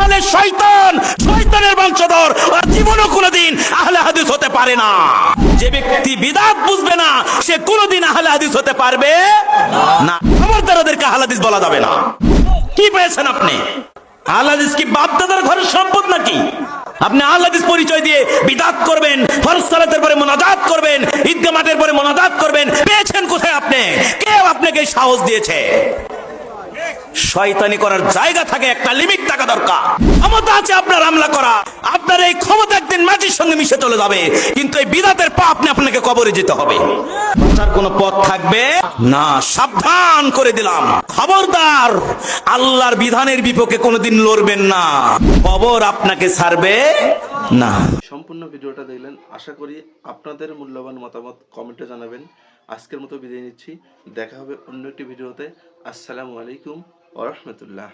তাহলে শয়তান, শয়তানের বংশধর আর জীবনও কোনোদিন আহলে হাদিস হতে পারে না। যে ব্যক্তি বিদাত বুঝবে না, সে কোনোদিন আহলে হাদিস হতে পারবে না। খবরদার ওদেরকে আহলে হাদিস বলা যাবে না। কি পেয়েছেন আপনি? আহলে হাদিস কি বাপদাদার ঘরের সম্পদ নাকি? আপনি আহলে হাদিস পরিচয় দিয়ে বিদাত করবেন, ফরজ সালাতের পরে মোনাজাত করবেন, ঈদগাহ পরে মোনাজাত করবেন, পেয়েছেন কোথায় আপনি? কেউ আপনাকে সাহস দিয়েছে। শয়তানি করার জায়গা থাকে, একটা লিমিট থাকা দরকার। ক্ষমতা আছে আপনার হামলা করা। আপনার এই ক্ষমতা একদিন মাটির সঙ্গে মিশে চলে যাবে। কিন্তু এই বিদাতের পা আপনি আপনাকে কবরে যেতে হবে। তার কোনো পথ থাকবে? না, সাবধান করে দিলাম। খবরদার, আল্লাহর বিধানের বিপক্ষে কোনোদিন লড়বেন না। কবর আপনাকে ছাড়বে না। সম্পূর্ণ ভিডিওটা দেখলেন। আশা করি আপনাদের মূল্যবান মতামত কমেন্টে জানাবেন। আজকের মতো বিদায় নিচ্ছি। দেখা হবে অন্য একটি ভিডিওতে। আসসালামু আলাইকুম। ওরহমতুল্লাহ